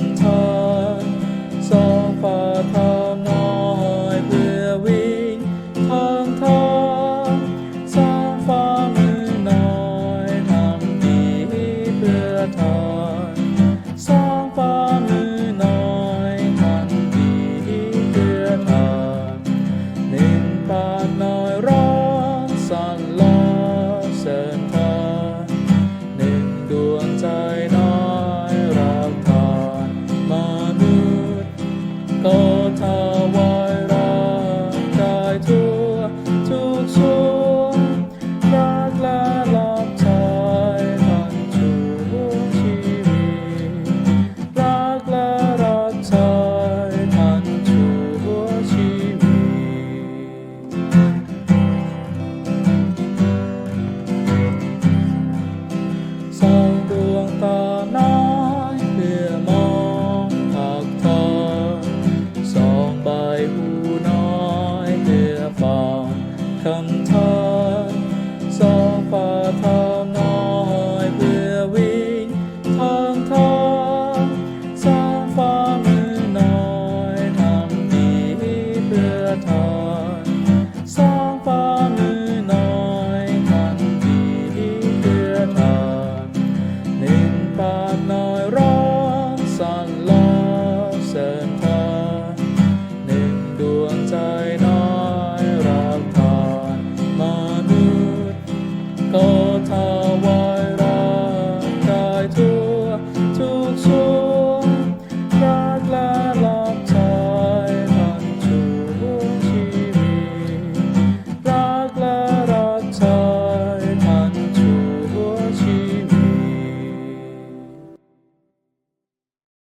ำทานสองฝ่าเท้าน้อยเพื่อวิ่งทางทางสองฝ่ามือน้อยทำดีเพื่อทาง คำท้อ